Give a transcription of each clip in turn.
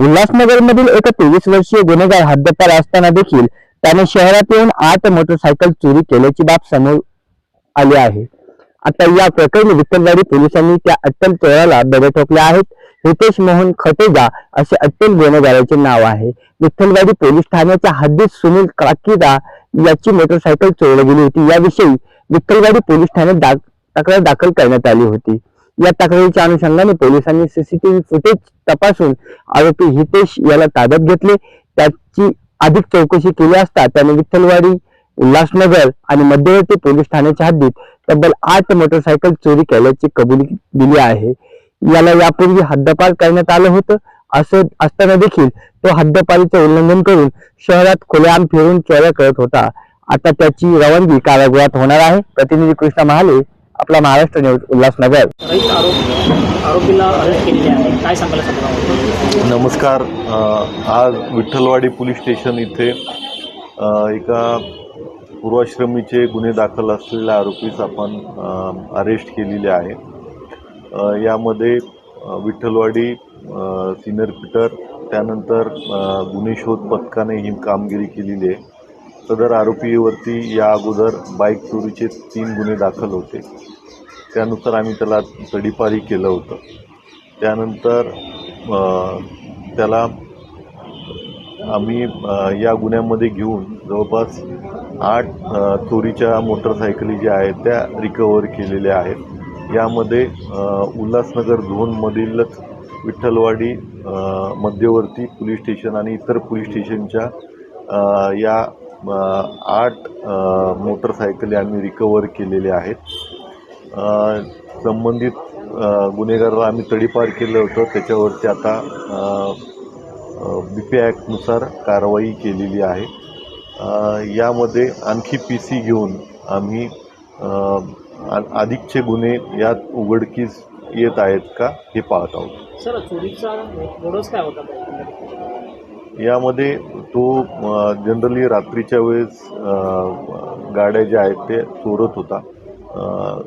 उल्हासनगरमधील एका तेवीस वर्षीय गुन्हेगार हद्दपार असताना देखील त्याने शहरात येऊन आठ मोटरसायकल चोरी केल्याची बाब समोर आली आहे. आता या प्रकरणी विठ्ठलवाडी पोलिसांनी त्या अट्टल चोराला दगड ठोकले आहेत. हितेश मोहन खटेजा असे अट्टल गुन्हेगाराचे नाव आहे. विठ्ठलवाडी पोलीस ठाण्याच्या हद्दीत सुनील काकीदा याची मोटरसायकल चोरली गेली होती. याविषयी विठ्ठलवाडी पोलीस ठाण्यात तक्रार दाखल करण्यात आली होती. या तक्रारीच्या अनुषंगाने पोलिसांनी सीसीटीव्ही फुटेज तपासून आरोपी हितेश याला ताब्यात घेतले. त्याची अधिक चौकशी केली असता त्याने विठ्ठलवाडी उल्हासनगर आणि मध्यवर्ती पोलीस ठाण्याच्या हद्दीत तब्बल आठ मोटरसायकल चोरी केल्याची कबुली दिली आहे. याला यापूर्वी हद्दपार करण्यात आलं होतं. असं असताना देखील तो हद्दपारीचं उल्लंघन करून शहरात खुलेआम फिरून चोऱ्या करत होता. आता त्याची रवानगी कारागृहात होणार आहे. प्रतिनिधी कृष्णा महाले आपला महाराष्ट्र न्यूज उल्हासनगर. आरोपीला अरेस्ट केलेले आहे. काय सांगायला सगळं नमस्कार. आज विठ्ठलवाडी पोलीस स्टेशन इथे एका पूर्वाश्रमीचे गुन्हे दाखल असलेल्या आरोपीस आपण अरेस्ट केलेले आहे. यामध्ये विठ्ठलवाडी सिनियर पीटर त्यानंतर गुन्हे शोध पथकाने ही कामगिरी केलेली आहे. सदर आरोपीवरती या अगोदर बाईक चोरीचे तीन गुन्हे दाखल होते. त्यानुसार आम्ही त्याला तडीपारी केलं होतं. त्यानंतर त्याला आम्ही या गुन्ह्यामध्ये घेऊन जवळपास आठ चोरीच्या मोटरसायकली ज्या आहेत त्या रिकवर केलेल्या आहेत. यामध्ये उल्हासनगर झोनमधीलच विठ्ठलवाडी मध्यवर्ती पोलीस स्टेशन आणि इतर पोलीस स्टेशनच्या या आठ मोटरसायकली आम्ही रिकवर केलेल्या आहेत. संबंधित गुन्हेगाराला आम्ही तडीपार केलं होतं. त्याच्यावरती आता बी पी ॲक्टनुसार कारवाई केलेली आहे. यामध्ये आणखी पी सी घेऊन आम्ही आ- अधिकचे गुन्हे यात उघडकीस येत आहेत का हे पाहत आहोत. सर चोरीचा मोडच काय होता? यामध्ये तो जनरली रात्रीच्या वेळेस गाड्या ज्या आहेत ते चोरत होता.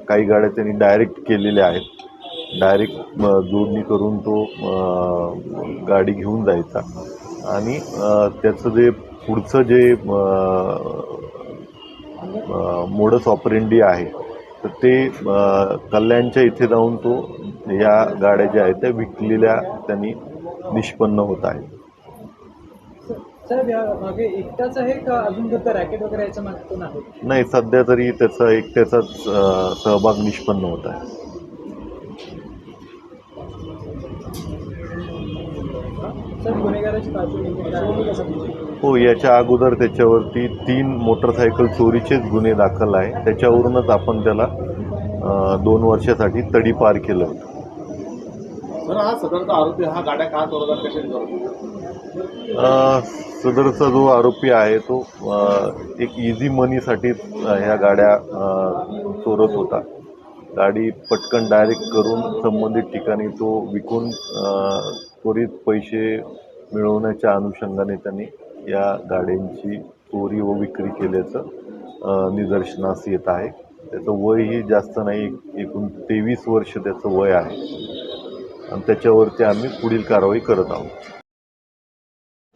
काही गाड्या त्यांनी डायरेक्ट केलेल्या आहेत. डायरेक्ट जोडणी करून तो गाडी घेऊन जायचा. आणि त्याचं जे पुढचं जे मोडस ऑपरेंडी आहे तर ते कल्याणच्या इथे जाऊन तो या गाड्या ज्या आहेत त्या विकलेल्या त्यांनी निष्पन्न होत आहे मागे एकटाच आहे का अजून रॅकेट वगैरे याच्या मागे कोण आहे? नाही सध्या तरी त्याचा एकट्याचाच सहभाग निष्पन्न होत आहे. हो याच्या अगोदर त्याच्यावरती तीन मोटरसायकल चोरीचेच गुन्हे दाखल आहे. त्याच्यावरूनच आपण त्याला दोन वर्षासाठी तडीपार केलं होतं. हा सदरचा आरोपी हा गाड्या का कशा सदरचा जो आरोपी आहे तो एक इझी मनीसाठीच ह्या गाड्या चोरत होता. गाडी पटकन डायरेक्ट करून संबंधित ठिकाणी तो विकून त्वरित पैसे मिळवण्याच्या अनुषंगाने त्यांनी या गाड्यांची चोरी व विक्री केल्याचं निदर्शनास येत आहे. त्याचं वयही जास्त नाही एकूण तेवीस वर्ष त्याचं वय आहे. आणि त्याच्यावरती आम्ही पुढील कारवाई करत आहोत.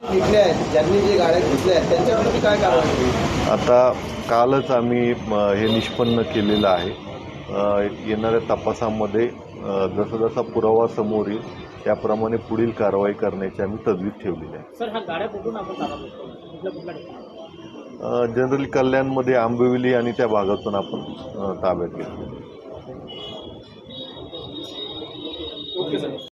विकले आहेत. ज्यांनी जे गाड्या घेतल्या आहेत त्यांच्यावरती काय कारवाई केली आता कालच आम्ही हे निष्पन्न केलेलं आहे. येणाऱ्या तपासामध्ये जसा जसा पुरावा समोर येईल त्याप्रमाणे पुढील कारवाई करण्याची आम्ही तजवीज ठेवलेली आहे. हा जनरली कल्याणमध्ये आंबिवली आणि त्या भागातून आपण ताब्यात घेतले